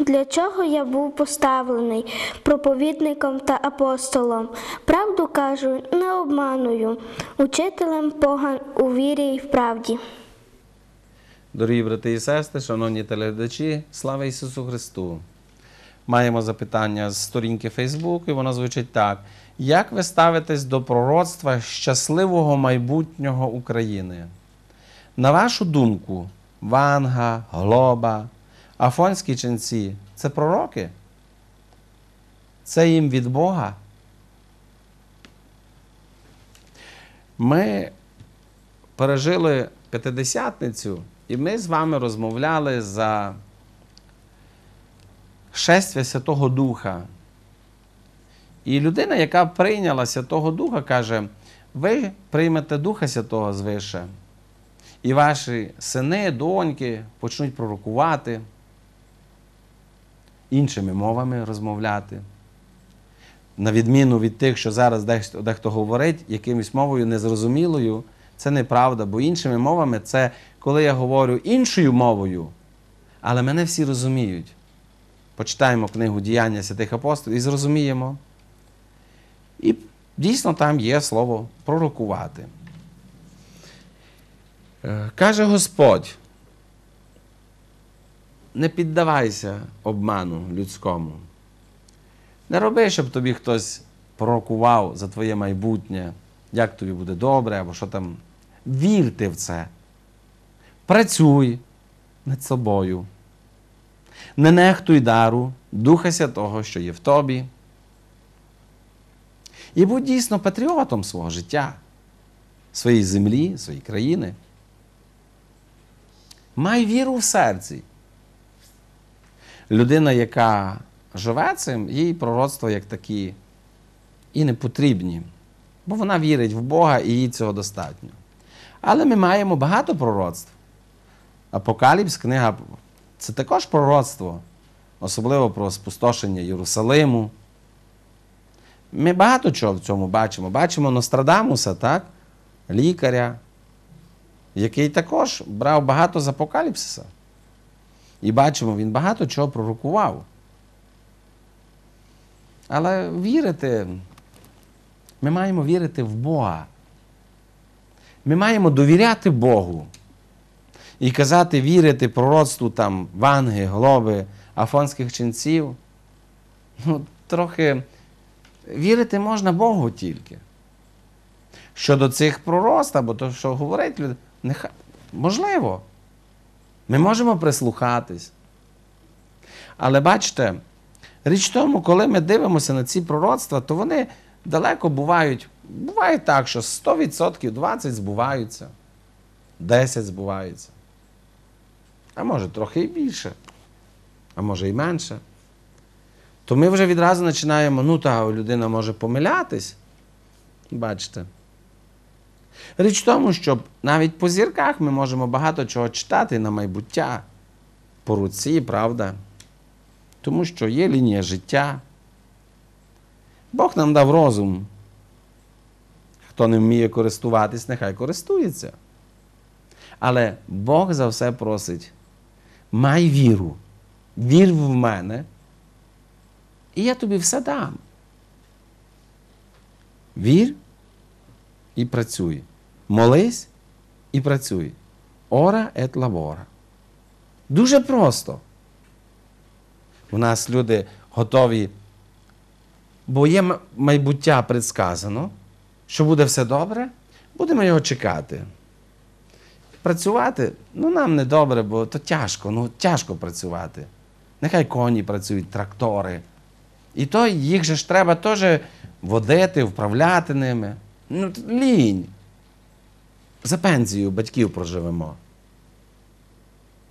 для чого я був поставлений проповідником та апостолом. Правду кажу, не обманую, учителем поган у вірі і в правді. Дорогі брати і сестри, шановні телеглядачі, слава Ісусу Христу! Маємо запитання з сторінки Фейсбуку, і воно звучить так: як ви ставитесь до пророцтва щасливого майбутнього України? На вашу думку, Ванга, Глоба, Афонські ченці це пророки? Це їм від Бога? Ми пережили п'ятидесятницю, і ми з вами розмовляли за шествя Святого Духа. І людина, яка прийняла Святого Духа, каже: ви приймете Духа Святого звише, і ваші сини, доньки почнуть пророкувати, іншими мовами розмовляти. На відміну від тих, що зараз дехто, дехто говорить якимось мовою незрозумілою, це неправда, бо іншими мовами це коли я говорю іншою мовою, але мене всі розуміють. Почитаємо книгу Діяння святих апостолів і зрозуміємо. І дійсно там є слово пророкувати. Е, Каже Господь, не піддавайся обману людському. Не роби, щоб тобі хтось пророкував за твоє майбутнє, як тобі буде добре, або що там. Вірте в це. Працюй над собою. Не нехтуй дару Духа Святого, що є в тобі. І будь дійсно патріотом свого життя, своєї землі, своєї країни. Май віру в серці. Людина, яка живе цим, їй пророцтва як такі і не потрібні, бо вона вірить в Бога і їй цього достатньо. Але ми маємо багато пророцтв. Апокаліпс, книга це також пророцтво, особливо про спустошення Єрусалиму. Ми багато чого в цьому бачимо. Бачимо Нострадамуса, так? лікаря, який також брав багато з апокаліпсиса. І бачимо, він багато чого пророкував. Але вірити, ми маємо вірити в Бога. Ми маємо довіряти Богу. І казати, вірити пророцтву там Ванги, Глоби, Афонських ченців. Ну, трохи вірити можна Богу тільки. Щодо цих пророцтв, або то, що говорить люди, нехай, можливо, ми можемо прислухатись. Але бачите, річ в тому, коли ми дивимося на ці пророцтва, то вони далеко бувають. Буває так, що 100% 20 збуваються, 10 збуваються. А може трохи і більше, а може і менше. То ми вже відразу починаємо, ну та людина може помилятись. Бачите. Річ в тому, що навіть по зірках ми можемо багато чого читати на майбуття, по руці, правда? Тому що є лінія життя. Бог нам дав розум. Хто не вміє користуватись, нехай користується. Але Бог за все просить: май віру, вір в мене, і я тобі все дам. Вір і працюй. Молись і працюй. Ора ет лабора. Дуже просто. У нас люди готові, бо є майбуття предсказано, що буде все добре, будемо його чекати. працювати, ну нам не добре, бо то тяжко, ну тяжко працювати. Нехай коні працюють, трактори. І то їх же ж треба теж водити, вправляти ними. Ну, лінь. За пенсію батьків проживемо.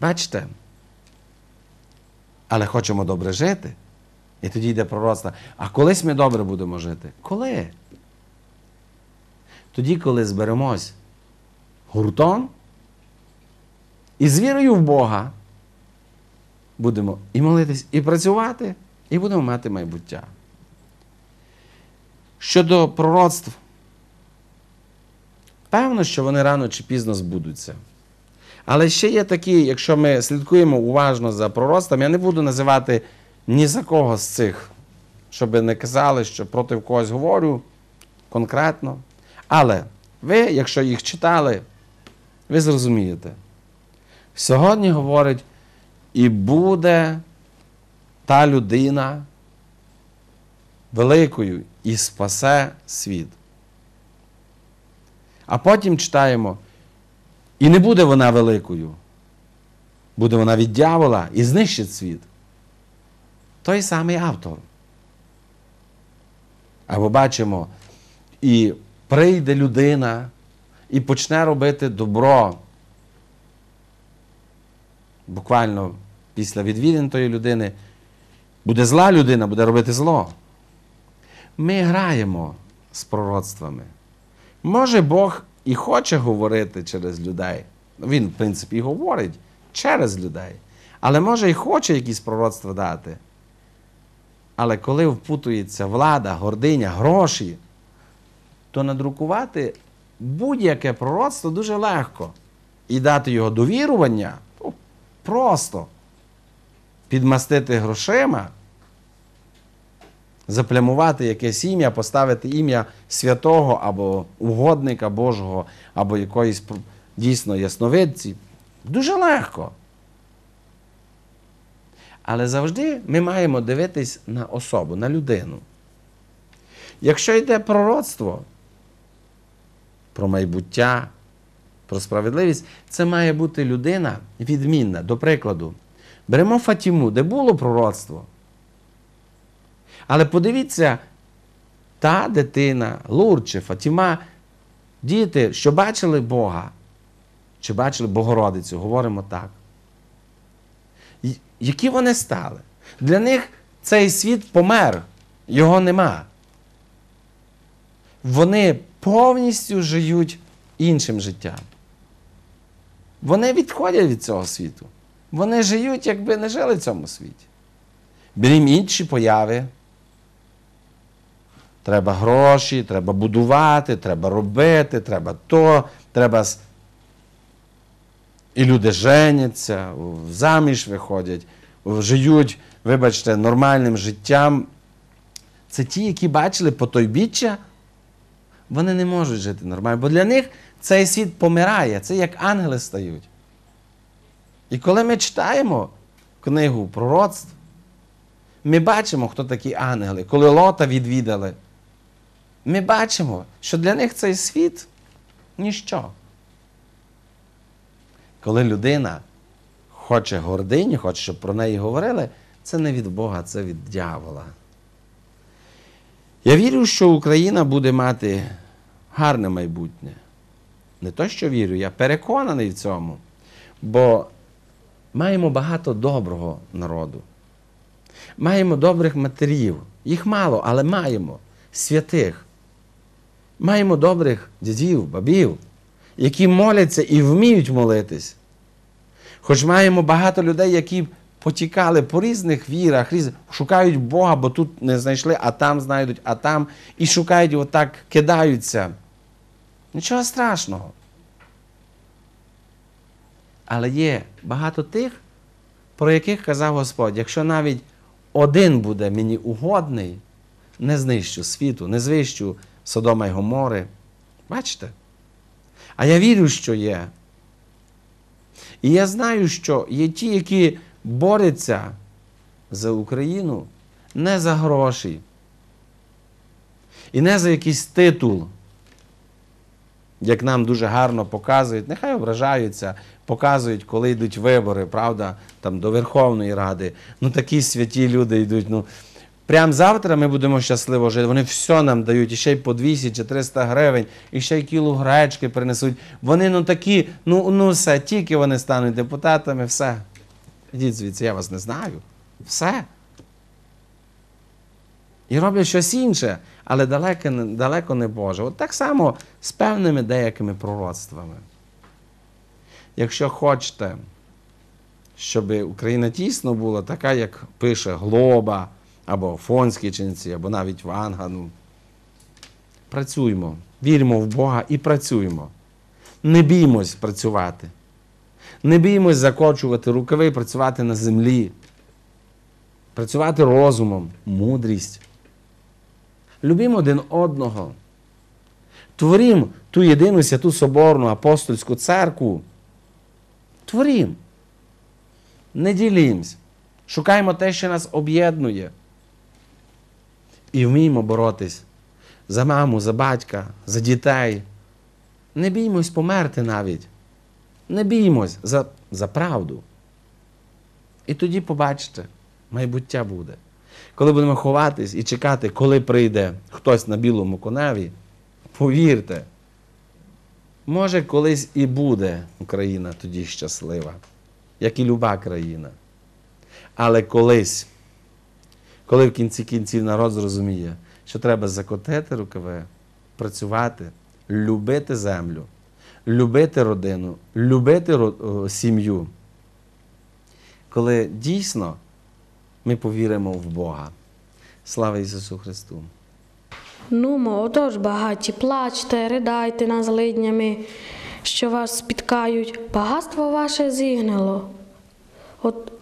Бачите? Але хочемо добре жити. І тоді йде пророцтво. А колись ми добре будемо жити. Коли? Тоді, коли зберемось гуртом і з вірою в Бога будемо і молитись, і працювати, і будемо мати майбуття. Щодо пророцтв, певно, що вони рано чи пізно збудуться. Але ще є такі, якщо ми слідкуємо уважно за пророцтвом, я не буду називати ні за кого з цих, щоб не казали, що проти когось говорю конкретно. Але ви, якщо їх читали, ви зрозумієте. Сьогодні говорить, і буде та людина великою і спасе світ. А потім читаємо, і не буде вона великою. Буде вона від дьявола і знищить світ. Той самий автор. Або бачимо, і прийде людина і почне робити добро. Буквально після відвідин тої людини буде зла людина, буде робити зло. Ми граємо з пророцтвами. Може, Бог і хоче говорити через людей. Він, в принципі, і говорить через людей. Але може і хоче якісь пророцтва дати. Але коли впутується влада, гординя, гроші, то надрукувати будь-яке пророцтво дуже легко. І дати його довірування ну, просто підмастити грошима, заплямувати якесь ім'я, поставити ім'я святого або угодника Божого, або якоїсь дійсно ясновидці. Дуже легко. Але завжди ми маємо дивитись на особу, на людину. Якщо йде пророцтво про майбуття, про справедливість, це має бути людина відмінна. До прикладу, беремо Фатіму, де було пророцтво. Але подивіться, та дитина, Лур чи Фатіма, діти, що бачили Бога, чи бачили Богородицю, говоримо так. Які вони стали? Для них цей світ помер, його нема. Вони повністю живуть іншим життям. Вони відходять від цього світу. Вони живуть, якби не жили в цьому світі. Берім інші появи. Треба гроші, треба будувати, треба робити, треба то, треба. І люди женяться, заміж виходять, живуть, вибачте, нормальним життям. Це ті, які бачили потойбіччя, вони не можуть жити нормально, бо для них цей світ помирає, це як ангели стають. І коли ми читаємо книгу пророцтв, ми бачимо, хто такі ангели. Коли Лота відвідали, ми бачимо, що для них цей світ ніщо. Коли людина хоче гордині, хоче, щоб про неї говорили, це не від Бога, це від дьявола. Я вірю, що Україна буде мати гарне майбутнє. Не то, що вірю, я переконаний в цьому. Бо маємо багато доброго народу. Маємо добрих матерів. Їх мало, але маємо святих. Маємо добрих дідів, бабів, які моляться і вміють молитись. Хоч маємо багато людей, які потікали по різних вірах, шукають Бога, бо тут не знайшли, а там знайдуть, а там, і шукають, отак кидаються. Нічого страшного. Але є багато тих, про яких казав Господь, якщо навіть один буде мені угодний, не знищу світу, не знищу Содома й Гомори. Бачите? А я вірю, що є. І я знаю, що є ті, які борються за Україну не за гроші і не за якийсь титул, як нам дуже гарно показують, нехай ображаються, показують, коли йдуть вибори, правда, там до Верховної Ради. Ну такі святі люди йдуть. Ну, Прям завтра ми будемо щасливо жити. Вони все нам дають, і ще й по 200 чи 300 гривень, і ще й кіло гречки принесуть. Вони ну такі, ну, ну все, тільки вони стануть депутатами, все. Ідіть звідси, я вас не знаю. Все. І роблять щось інше, але далеко, далеко не Боже. От так само з певними деякими пророцтвами. Якщо хочете, щоб Україна тісно була така, як пише Глоба, або Фонські ченці, або навіть Ванга, ну, працюємо, віримо в Бога і працюємо. Не біймось працювати. Не біймось закочувати рукави і працювати на землі. Працювати розумом, мудрість. Любімо один одного. Творім ту єдину святу соборну апостольську церкву. Творім. Не ділімось. Шукаємо те, що нас об'єднує. І вміємо боротись за маму, за батька, за дітей. Не біймось померти навіть. Не біймось за, за правду. І тоді побачите, майбуття буде. Коли будемо ховатись і чекати, коли прийде хтось на білому коневі, повірте, може колись і буде Україна тоді щаслива, як і люба країна. Але колись, коли в кінці кінців народ зрозуміє, що треба закотити рукави, працювати, любити землю, любити родину, любити сім'ю, коли дійсно ми повіримо в Бога. Слава Ісусу Христу! Нумо, отож, багаті, плачте, ридайте над злиднями, що вас спіткають. Багатство ваше зігнило. От,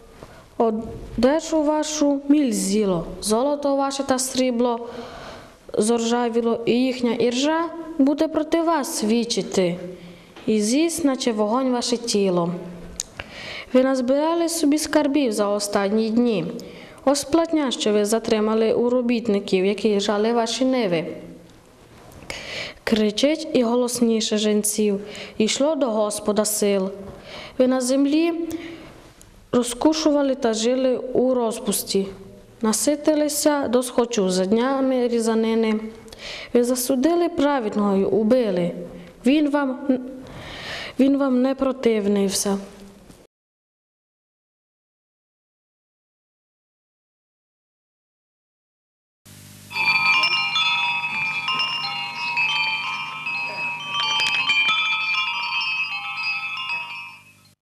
одежу вашу міль з'їло, золото ваше та срібло зоржавіло, і їхня іржа буде проти вас свідчити, і з'їсть, наче вогонь ваше тіло. Ви назбирали собі скарбів за останні дні. Ось платня, що ви затримали у робітників, які жали ваші ниви. Кричить і голосніше женців, і йшло до Господа сил. Ви на землі розкушували та жили у розпусті, наситилися до схочу за днями різанини. Ви засудили праведного й убили. Він вам, він вам не противнився.